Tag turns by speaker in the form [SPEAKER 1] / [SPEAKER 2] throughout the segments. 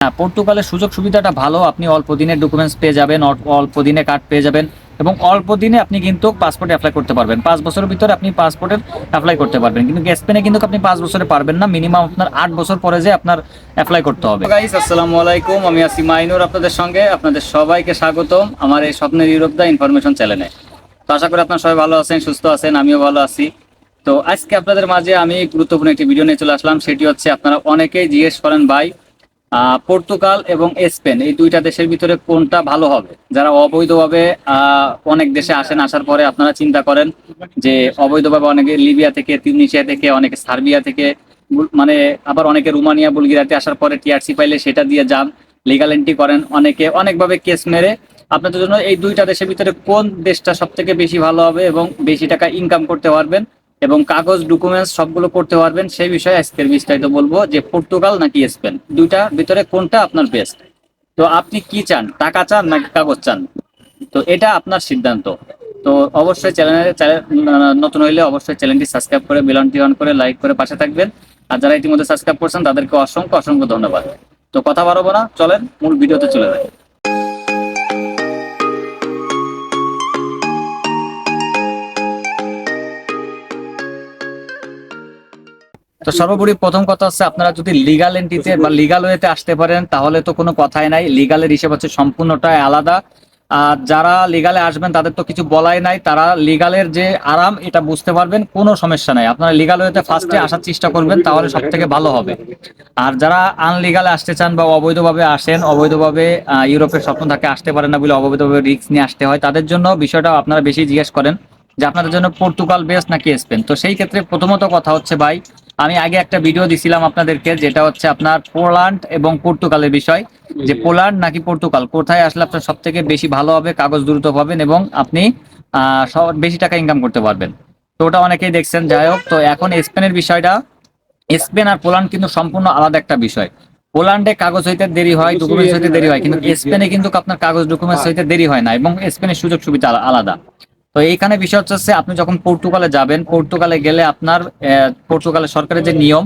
[SPEAKER 1] হ্যাঁ পর্তুগালের সুযোগ সুবিধাটা ভালো। আপনি অল্প দিনে ডকুমেন্টস পেয়ে যাবেন অল্প- দিনে কার্ড পেয়ে যাবেন এবং অল্প দিনে আপনি কিন্তু পাসপোর্ট অ্যাপ্লাই করতে পারবেন। পাঁচ বছরের ভিতরে আপনি পাসপোর্টের অ্যাপ্লাই করতে পারবেন। কিন্তু স্পেনে কিন্তু আপনি পাঁচ বছরে পারবেন না মিনিমাম আপনার আট বছর পরে যে আপনার অ্যাপ্লাই করতে হবে। গাইস আসসালামু আলাইকুম। আমি আছি মাইনুর আপনাদের সঙ্গে। আপনাদের সবাইকে স্বাগতম আমার এই স্বপ্নের ইউরোপ দা ইনফরমেশন চ্যানেলে তো আশা করি আপনারা সবাই ভালো আছেন, সুস্থ আছেন, আমিও ভালো আছি। তো আজকে আপনাদের মাঝে আমি গুরুত্বপূর্ণ একটি ভিডিও নিয়ে চলে আসলাম। সেটি হচ্ছে আপনারা অনেকেই জিজ্ঞেস করেন, ভাই পর্তুগাল এবং স্পেন, এই দুইটা দেশের ভিতরে কোনটা ভালো হবে? যারা অবৈধভাবে অনেক দেশে আসেন, আসার পরে আপনারা চিন্তা করেন যে অবৈধভাবে অনেকে লিবিয়া থেকে তিউনিশিয়া থেকে, অনেকে সার্বিয়া থেকে মানে আবার অনেকে রুমানিয়া, বুলগেরিয়াতে আসার পরে টিআরসি পাইলে সেটা দিয়ে যান লিগাল এন্ট্রি করেন, অনেকে অনেকভাবে কেস মেরে। আপনাদের জন্য এই দুইটা দেশের ভিতরে কোন দেশটা সব থেকে বেশি ভালো হবে এবং বেশি টাকা ইনকাম করতে পারবেন? এবং কাগজ ডকুমেন্টস সবগুলো করতে পারবেন। সেই বিষয়ে আজকের বিস্তারিত বলব যে পর্তুগাল নাকি স্পেন? দুইটা, ভিতরে কোনটা আপনার বেস্ট তো আপনি কি চান? টাকা চান নাকি কাগজ চান? তো এটা আপনার সিদ্ধান্ত। তো অবশ্যই চ্যানেলে নতুন হইলে অবশ্যই চ্যানেলটি সাবস্ক্রাইব করে বেলনটি অন করে লাইক করে পাশে থাকবেন। আর যারা ইতিমধ্যে সাবস্ক্রাইব করছেন, তাদেরকে অসংখ্য অসংখ্য ধন্যবাদ। তো কথা বাড়াবো না, চলেন, মূল ভিডিওতে চলে যাই। তো সর্বোপরি প্রথম কথা হচ্ছে আপনারা যদি লিগাল এন্ট্রিতে বা লিগাল ওয়েতে আসতে পারেন, তাহলে তো কোনো কথাই নাই। লিগালের হিসেব হচ্ছে সম্পূর্ণটাই আলাদা। আর যারা লিগালে আসবেন, তাদের তো কিছু বলাই নাই। তারা লিগালের যে আরাম, এটা বুঝতে পারবেন, কোনো সমস্যা নাই। আপনারা লিগাল ওয়েতে ফার্স্টে আসার চেষ্টা করবেন, তাহলে সব থেকে ভালো হবে। আর যারা আনলিগালে আসতে চান বা অবৈধভাবে আসেন, অবৈধভাবে ইউরোপের স্বপ্ন থাকে আসতে পারেন না বলে অবৈধভাবে রিস্ক নিয়ে আসতে হয়, তাদের জন্য বিষয়টা আপনারা বেশি জিজ্ঞেস করেন যে আপনাদের জন্য পর্তুগাল বেস্ট নাকি স্পেন তো সেই ক্ষেত্রে প্রথমত কথা হচ্ছে ভাই আমি আগে একটা ভিডিও দিছিলাম আপনাদেরকে যেটা হচ্ছে আপনার পোল্যান্ড এবং পর্তুগালের বিষয়। যে পোল্যান্ড নাকি পর্তুগাল? কোথায় আসলে আপনার সব থেকে বেশি ভালো হবে কাগজ দ্রুত পাবেন এবং আপনি আহ, সব- বেশি টাকা ইনকাম করতে পারবেন। তো ওটা অনেকেই দেখছেন যাই হোক। তো এখন স্পেনের বিষয়টা স্পেন আর পোল্যান্ড কিন্তু সম্পূর্ণ আলাদা একটা বিষয়। পোল্যান্ডে কাগজ হইতে দেরি হয় ডকুমেন্টস হইতে দেরি হয় কিন্তু স্পেনে কিন্তু আপনার কাগজ ডকুমেন্টস হইতে দেরি হয় না এবং স্পেনের সুযোগ সুবিধা আলাদা। তো এইখানে বিষয় হচ্ছে আপনি যখন পর্তুগালে যাবেন, পর্তুগালে গেলে আপনার পর্তুগালের সরকারের যে নিয়ম,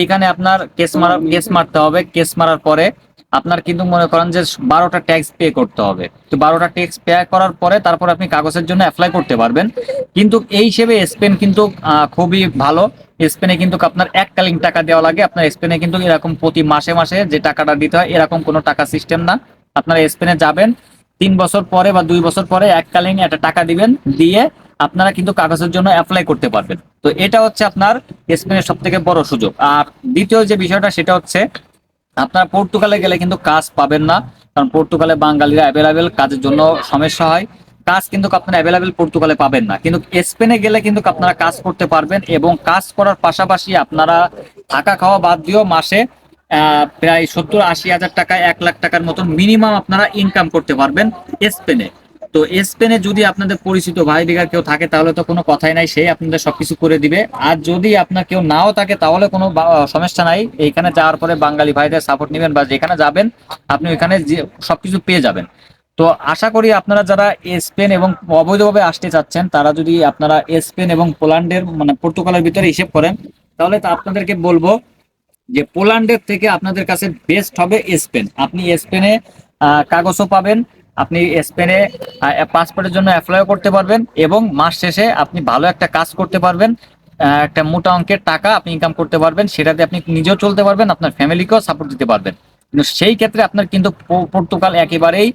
[SPEAKER 1] এইখানে আপনার কেস মারা, কেস মারতে হবে। কেস মারার পরে আপনার কিন্তু মনে করেন যে বারোটা ট্যাক্স পে করতে হবে। তো বারোটা ট্যাক্স পে করার পরে তারপর আপনি কাগজের জন্য অ্যাপ্লাই করতে পারবেন। কিন্তু এই হিসেবে স্পেন কিন্তু খুবই ভালো। স্পেনে কিন্তু আপনার এককালীন টাকা দেওয়া লাগে। আপনার স্পেনে কিন্তু এরকম প্রতি মাসে মাসে যে টাকাটা দিতে হয়, এরকম কোনো টাকা সিস্টেম না। আপনারা স্পেনে যাবেন তিন বছর পরে বা দুই বছর পরে এককালীন একটা টাকা দিবেন, দিয়ে আপনারা কিন্তু কাগজের জন্য অ্যাপ্লাই করতে পারবেন। তো এটা হচ্ছে আপনার স্পেনের সব থেকে বড় সুযোগ। আর দ্বিতীয় যে বিষয়টা, সেটা হচ্ছে আপনারা পর্তুগালে গেলে কিন্তু কাজ পাবেন না, কারণ পর্তুগালে বাঙালিরা অ্যাভেলেবেল কাজের জন্য সমস্যা হয়। কাজ কিন্তু আপনারা অ্যাভেলেবেল পর্তুগালে পাবেন না। কিন্তু স্পেনে গেলে কিন্তু আপনারা কাজ করতে পারবেন এবং কাজ করার পাশাপাশি আপনারা থাকা খাওয়া বাদ দিয়েও মাসে প্রায় সত্তর আশি হাজার টাকা এক লাখ টাকার মতন মিনিমাম আপনারা ইনকাম করতে পারবেন স্পেনে তো স্পেনে যদি আপনাদের পরিচিত ভাই দিগার কেউ থাকে, তাহলে তো কোনো কথাই নাই, সে আপনাদের সবকিছু করে দিবে। আর যদি আপনার কেউ নাও থাকে, তাহলে কোনো সমস্যা নাই। এইখানে যাওয়ার পরে বাঙালি ভাইদের সাপোর্ট নেবেন বা যেখানে যাবেন, আপনি ওইখানে সবকিছু পেয়ে যাবেন। তো আশা করি আপনারা যারা স্পেন এবং অবৈধভাবে আসতে চাচ্ছেন, তারা যদি আপনারা স্পেন এবং পোল্যান্ডের মানে পর্তুগালের ভিতরে হিসেব করেন, তাহলে তো আপনাদেরকে বলব যে পোল্যান্ডের থেকে আপনাদের কাছে বেস্ট হবে স্পেন। আপনি স্পেনে কাগজও পাবেন, আপনি স্পেনে পাসপোর্টের জন্য অ্যাপ্লাইও করতে পারবেন এবং মাস শেষে আপনি ভালো একটা কাজ করতে পারবেন একটা মোটা অঙ্কের টাকা আপনি ইনকাম করতে পারবেন, সেটাতে আপনি নিজেও চলতে পারবেন, আপনার ফ্যামিলিকেও সাপোর্ট দিতে পারবেন। কিন্তু সেই ক্ষেত্রে আপনার কিন্তু পর্তুগাল একেবারেই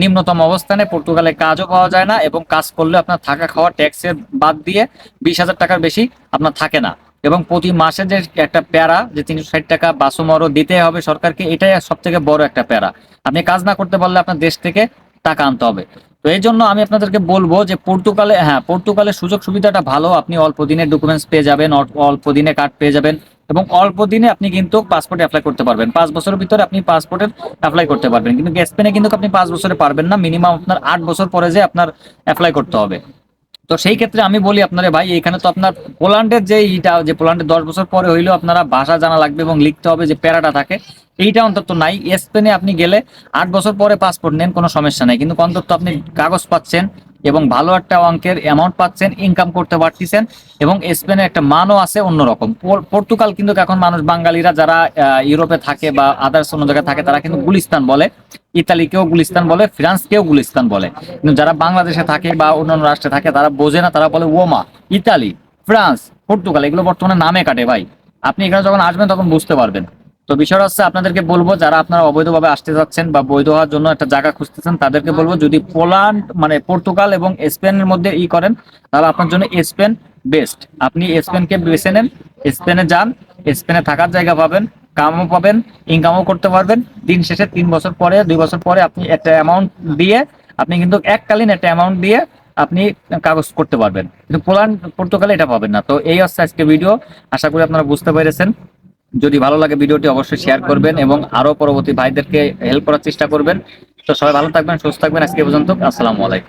[SPEAKER 1] নিম্নতম অবস্থানে, পর্তুগালে কাজও পাওয়া যায় না এবং কাজ করলে আপনার থাকা খাওয়া ট্যাক্সের বাদ দিয়ে বিশ হাজার টাকার বেশি আপনার থাকে না। এবং প্রতি মাসে যে একটা প্যারা, যে তিনশো ষাট টাকা বাসুমরও দিতে হবে সরকারকে, এটাই সব থেকে বড় একটা প্যারা। আপনি কাজ না করতে পারলে আপনার দেশ থেকে টাকা আনতে হবে। তো এই জন্য আমি আপনাদেরকে বলব যে পর্তুগালে হ্যাঁ পর্তুগালের সুযোগ সুবিধাটা ভালো। আপনি অল্প দিনে ডকুমেন্টস পেয়ে যাবেন অল্প- দিনে কার্ড পেয়ে যাবেন এবং অল্প দিনে আপনি কিন্তু পাসপোর্ট অ্যাপ্লাই করতে পারবেন। পাঁচ বছরের ভিতরে আপনি পাসপোর্টের অ্যাপ্লাই করতে পারবেন। কিন্তু স্পেনে কিন্তু আপনি পাঁচ বছরে পারবেন না। মিনিমাম আপনার আট বছর পরে যে আপনার অ্যাপ্লাই করতে হবে। তো সেই ক্ষেত্রে আমি বলি আপনারে ভাই, এখানে তো আপনার পোল্যান্ডের যে ইটা, যে পোল্যান্ডের দশ বছর পরে হইলেও আপনারা ভাষা জানা লাগবে এবং লিখতে হবে যে প্যারাটা থাকে, এইটা অন্তত নাই। স্পেনে আপনি গেলে আট বছর পরে পাসপোর্ট নেন, কোনো সমস্যা নাই। কিন্তু অন্তত আপনি কাগজ পাচ্ছেন এবং ভালো একটা অঙ্কের অ্যামাউন্ট পাচ্ছেন ইনকাম করতে পারতেছেন এবং স্পেনের একটা মানও আছে অন্যরকম। পর্তুগাল কিন্তু এখন মানুষ বাঙালিরা যারা ইউরোপে থাকে বা আদার্স অন্য জায়গায় থাকে, তারা কিন্তু গুলিস্তান বলে। ইতালিকেও গুলিস্তান বলে, ফ্রান্সকেও গুলিস্তান বলে। কিন্তু যারা বাংলাদেশে থাকে বা অন্যান্য রাষ্ট্রে থাকে, তারা বোঝে না, তারা বলে ওমা, ইতালি, ফ্রান্স, পর্তুগাল, এগুলো বর্তমানে নামে কাটে ভাই। আপনি এখানে যখন আসবেন, তখন বুঝতে পারবেন। তো বিষয়টা হচ্ছে আপনাদেরকে বলব যারা আপনারা অবৈধভাবে আসতে যাচ্ছেন বা বৈধ হওয়ার জন্য একটা জায়গা খুঁজতেছেন তাদেরকে বলব যদি পোল্যান্ড মানে পর্তুগাল এবং স্পেনের মধ্যে ই করেন তাহলে আপনার জন্য স্পেন বেস্ট। আপনি স্পেনকে বেছে নেন স্পেনে যান স্পেনে থাকার জায়গা পাবেন কামও পাবেন ইনকামও করতে পারবেন। দিন শেষে তিন বছর পরে দুই বছর পরে আপনি একটা অ্যামাউন্ট দিয়ে আপনি কিন্তু এককালীন একটা অ্যামাউন্ট দিয়ে আপনি কাগজ করতে পারবেন। কিন্তু পোল্যান্ড পর্তুগালে এটা পাবেন না। তো এই হচ্ছে আজকে ভিডিও আশা করি আপনারা বুঝতে পেরেছেন। যদি ভালো লাগে ভিডিওটি অবশ্যই শেয়ার করবেন এবং আরও পরবর্তী ভাইদেরকে হেল্প করার চেষ্টা করবেন। তো সবাই ভালো থাকবেন, সুস্থ থাকবেন। আজকে পর্যন্ত আসসালামু আলাইকুম।